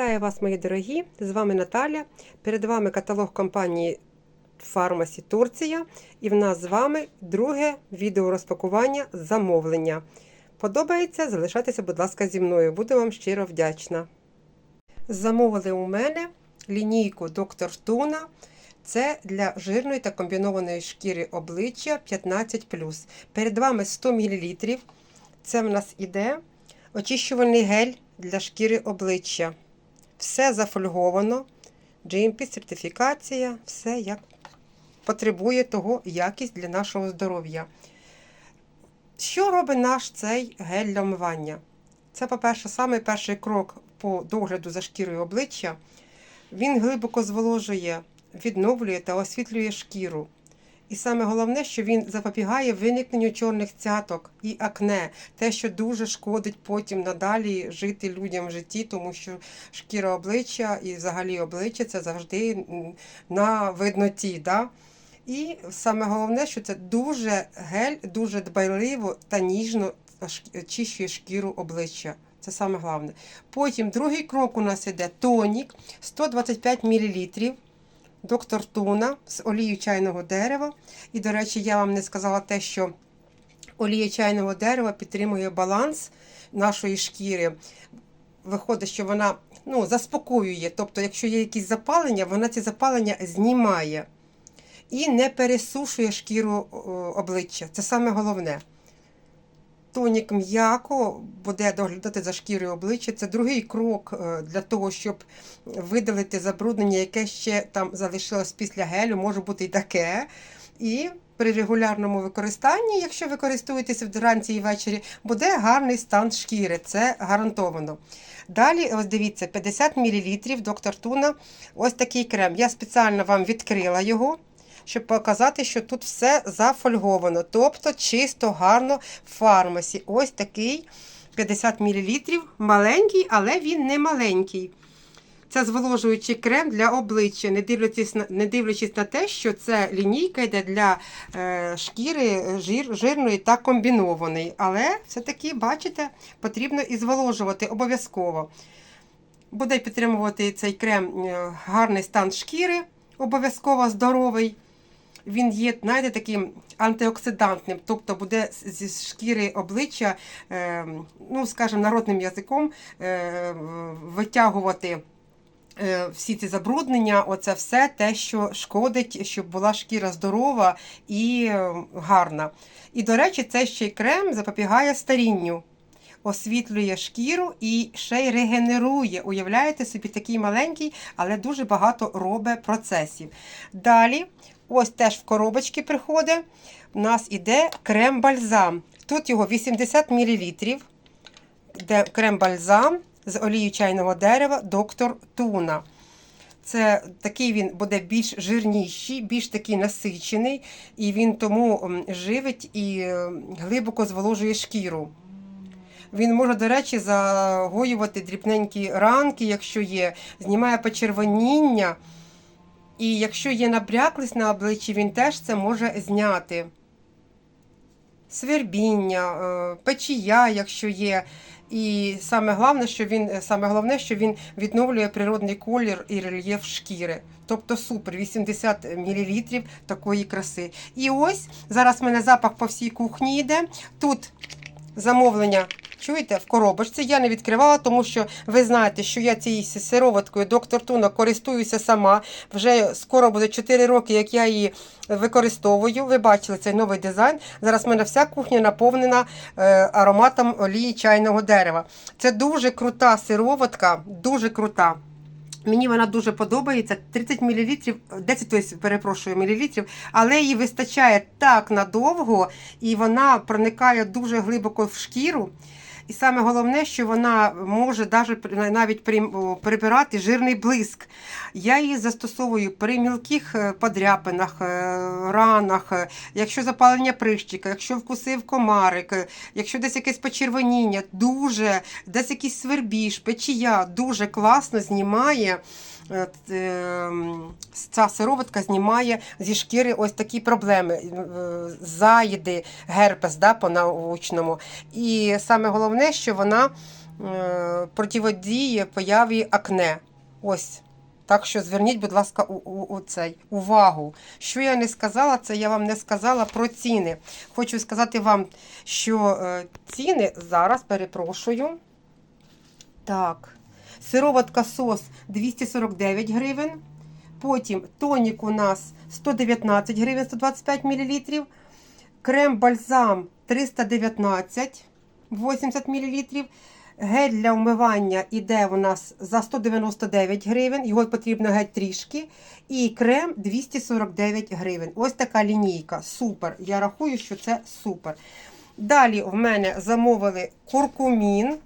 Вітаю вас, мої дорогі! З вами Наталя. Перед вами каталог компанії Фармасі Турція. І в нас з вами друге відео розпакування замовлення. Подобається? Залишайтеся, будь ласка, зі мною. Буду вам щиро вдячна. Замовили у мене лінійку Доктор Туна. Це для жирної та комбінованої шкіри обличчя 15. Перед вами 100 мл. Це в нас іде очищувальний гель для шкіри обличчя. Все зафольговано. GMP сертифікація, все як потребує того якість для нашого здоров'я. Що робить наш цей гель для вмивання? Це, по-перше, саме перший крок по догляду за шкірою обличчя. Він глибоко зволожує, відновлює та освітлює шкіру. І саме головне, що він запобігає виникненню чорних цяток і акне, те, що дуже шкодить потім надалі жити людям в житті, тому що шкіра обличчя і взагалі обличчя це завжди на видноті. Да? І саме головне, що це дуже гель, дуже дбайливо та ніжно очищує шкіру обличчя. Це саме головне. Потім другий крок у нас іде тонік 125 мл. Доктор Туна з олією чайного дерева. І, до речі, я вам не сказала те, що олія чайного дерева підтримує баланс нашої шкіри. Виходить, що вона ну, заспокоює. Тобто, якщо є якісь запалення, вона ці запалення знімає і не пересушує шкіру обличчя. Це саме головне. Тонік м'яко буде доглядати за шкірою обличчя. Це другий крок для того, щоб видалити забруднення, яке ще там залишилось після гелю, може бути і таке. І при регулярному використанні, якщо ви користуєтеся вранці і ввечері, буде гарний стан шкіри. Це гарантовано. Далі, ось дивіться, 50 мл доктор Туна. Ось такий крем. Я спеціально вам відкрила його щоб показати, що тут все зафольговано. Тобто чисто, гарно в фармасі. Ось такий 50 мл. Маленький, але він не маленький. Це зволожуючий крем для обличчя, не дивлячись на, не дивлячись на те, що це лінійка йде для е, шкіри жир, жирної та комбінованої. Але все-таки, бачите, потрібно і зволожувати обов'язково. Буде підтримувати цей крем гарний стан шкіри, обов'язково здоровий. Він є, знаєте, таким антиоксидантним, тобто буде зі шкіри обличчя, е, ну, скажімо, народним язиком е, витягувати е, всі ці забруднення, оце все те, що шкодить, щоб була шкіра здорова і гарна. І, до речі, цей ще й крем запобігає старінню. Освітлює шкіру і ще й регенерує. Уявляєте собі, такий маленький, але дуже багато робить процесів. Далі Ось теж в коробочки приходить. У нас іде крем-бальзам. Тут його 80 мл. Де крем-бальзам з олією чайного дерева доктор Туна. Це такий він буде більш жирніший, більш такий насичений, і він тому живить і глибоко зволожує шкіру. Він може, до речі, загоювати дрібненькі ранки, якщо є, знімає почервоніння. І якщо є набряклість на обличчі, він теж це може зняти. Свербіння, е, печія, якщо є. І саме головне, що він саме головне, що він відновлює природний колір і рельєф шкіри. Тобто супер, 80 мл такої краси. І ось зараз в мене запах по всій кухні йде. Тут замовлення Чуєте, в коробочці я не відкривала, тому що ви знаєте, що я цією сироваткою доктор Туна користуюся сама. Вже скоро буде 4 роки, як я її використовую. Ви бачили цей новий дизайн. Зараз в мене вся кухня наповнена е, ароматом олії чайного дерева. Це дуже крута сироватка, дуже крута. Мені вона дуже подобається. 30 мл, 10 тобто, перепрошую, мілілітрів, але її вистачає так надовго, і вона проникає дуже глибоко в шкіру. І саме головне, що вона може навіть прибирати жирний блиск. Я її застосовую при мілких е, подряпинах, е, ранах, е, якщо запалення прищика, якщо вкусив комарик, якщо десь якесь почервоніння, дуже, десь якийсь свербіж, печія, дуже класно знімає. Ця сироватка знімає зі шкіри ось такі проблеми, заїди, герпес да, по научному. І саме головне, що вона е, противодіє появі акне. Ось. Так що зверніть, будь ласка, у, у, у цей увагу. Що я не сказала, це я вам не сказала про ціни. Хочу сказати вам, що е, ціни зараз перепрошую. Так. Сироватка сос 249 гривень. Потім тонік у нас 119 гривень 125 мл. Крем бальзам 319 80 мл. Гель для вмивання іде у нас за 199 гривень. Його потрібно геть трішки. І крем 249 гривень. Ось така лінійка. Супер. Я рахую, що це супер. Далі в мене замовили куркумін.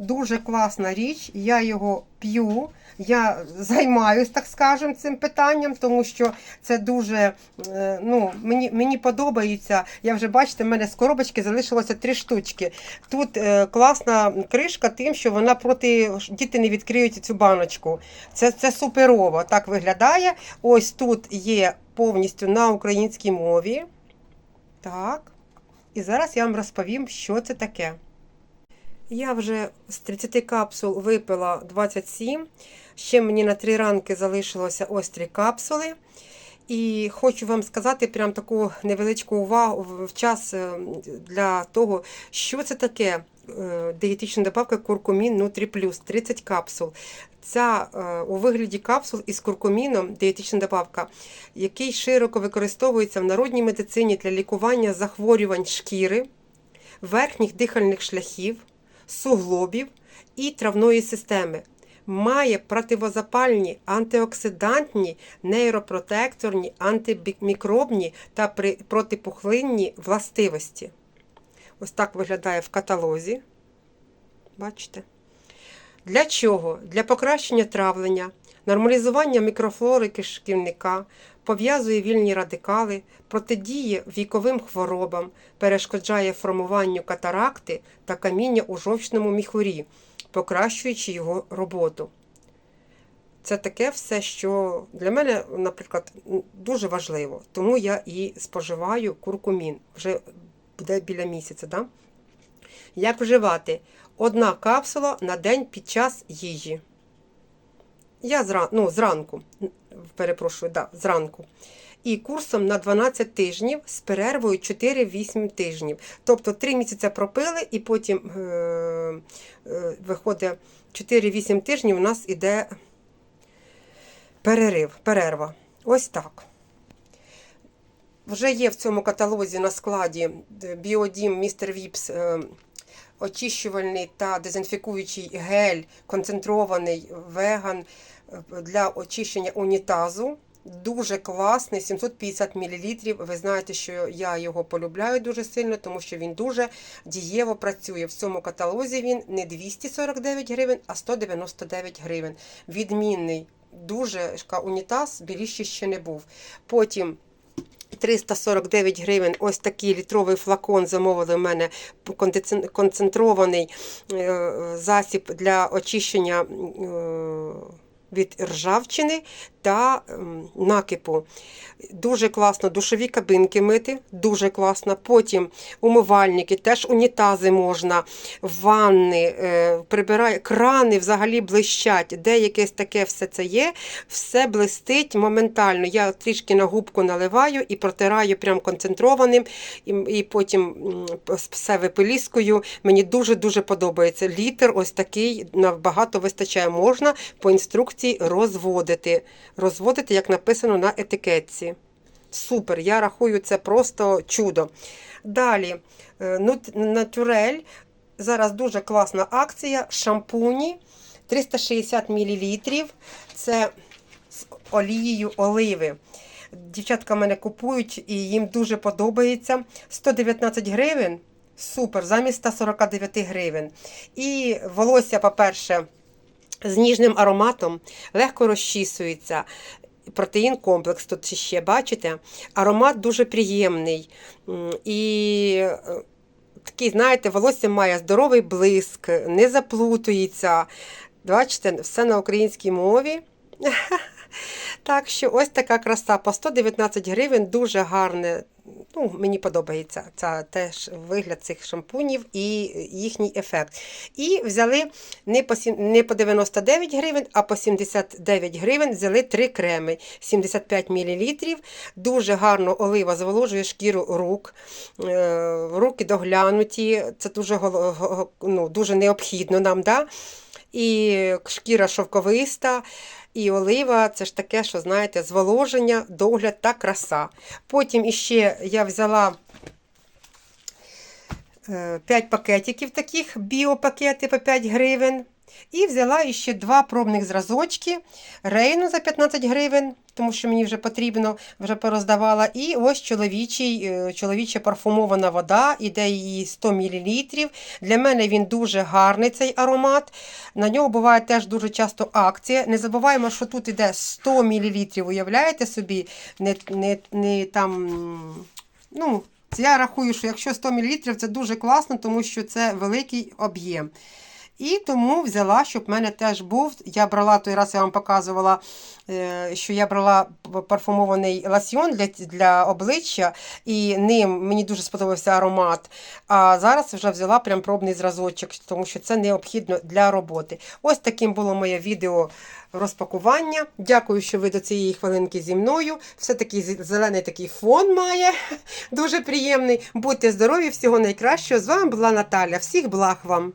Дуже класна річ. Я його п'ю. Я займаюся, так скажемо, цим питанням, тому що це дуже е, ну, мені, мені подобається. Я вже бачите, в мене з коробочки залишилося три штучки. Тут е, класна кришка, тим, що вона проти діти не відкриють цю баночку. Це, це суперово. Так виглядає. Ось тут є повністю на українській мові. Так. І зараз я вам розповім, що це таке. Я вже з 30 капсул випила 27. Ще мені на три ранки залишилося ось три капсули. І хочу вам сказати прям таку невеличку увагу в час е, для того, що це таке е, дієтична добавка куркумін Нутрі Плюс 30 капсул. Ця е, у вигляді капсул із куркуміном дієтична добавка, який широко використовується в народній медицині для лікування захворювань шкіри, верхніх дихальних шляхів, суглобів і травної системи. Має противозапальні, антиоксидантні, нейропротекторні, антимікробні та протипухлинні властивості. Ось так виглядає в каталозі. Бачите? Для чого? Для покращення травлення, нормалізування мікрофлори кишківника, пов'язує вільні радикали, протидіє віковим хворобам, перешкоджає формуванню катаракти та каміння у жовчному міхурі, покращуючи його роботу. Це таке все, що для мене, наприклад, дуже важливо. Тому я і споживаю куркумін. Вже буде біля місяця. Да? Як вживати? Одна капсула на день під час їжі. Я зран... ну, зранку, перепрошую, да, зранку. І курсом на 12 тижнів з перервою 4-8 тижнів. Тобто 3 місяці пропили, і потім е- е- виходить 4-8 тижнів у нас іде перерив, перерва. Ось так. Вже є в цьому каталозі на складі Біодім Містер Віпс е, очищувальний та дезінфікуючий гель, концентрований веган е, для очищення унітазу. Дуже класний, 750 мл. Ви знаєте, що я його полюбляю дуже сильно, тому що він дуже дієво працює. В цьому каталозі він не 249 гривень, а 199 гривень. Відмінний, дуже унітаз, біліший ще не був. Потім 349 гривень. Ось такий літровий флакон замовили в мене концентрований е, засіб для очищення е, від ржавчини та ем, накипу. Дуже класно душові кабинки мити, дуже класно. Потім умивальники, теж унітази можна, ванни, е, прибирає, крани взагалі блищать. Де якесь таке все це є, все блистить моментально. Я трішки на губку наливаю і протираю прям концентрованим, і, і потім все випиліскою. Мені дуже-дуже подобається. Літр ось такий набагато вистачає. Можна по інструкції розводити. Розводити, як написано на етикетці. Супер, я рахую, це просто чудо. Далі, е, натюрель. Зараз дуже класна акція. Шампуні 360 мл. Це з олією оливи. Дівчатка мене купують і їм дуже подобається. 119 гривень. Супер, замість 149 гривень. І волосся, по-перше, з ніжним ароматом, легко розчісується. Протеїн комплекс тут ще бачите. Аромат дуже приємний. І е, такий, знаєте, волосся має здоровий блиск, не заплутується. Бачите, все на українській мові. Так що ось така краса по 119 гривень, дуже гарне. Ну, мені подобається ця теж вигляд цих шампунів і їхній ефект. І взяли не по, не по 99 гривень, а по 79 гривень взяли три креми 75 мл. Дуже гарно олива зволожує шкіру рук. Е, Руки доглянуті. Це дуже, ну, дуже необхідно нам. Да? І шкіра шовковиста. І олива це ж таке, що знаєте, зволоження, догляд та краса. Потім іще я взяла 5 пакетиків таких, біопакети по 5 гривень. І взяла іще два пробних зразочки рейну за 15 гривень, тому що мені вже потрібно, вже пороздавала. І ось чоловічий, е, чоловіча парфумована вода, іде її 100 мл. Для мене він дуже гарний цей аромат. На нього буває теж дуже часто акція. Не забуваємо, що тут іде 100 мл. Уявляєте собі, не, не, не там. ну, я рахую, що якщо 100 мл, це дуже класно, тому що це великий об'єм. І тому взяла, щоб в мене теж був. Я брала той раз, я вам показувала, е, що я брала парфумований ласьйон для, для обличчя, і ним мені дуже сподобався аромат. А зараз вже взяла прям пробний зразочок, тому що це необхідно для роботи. Ось таким було моє відео розпакування. Дякую, що ви до цієї хвилинки зі мною. Все-таки зелений такий фон має. Дуже приємний. Будьте здорові, всього найкращого. З вами була Наталя. Всіх благ вам!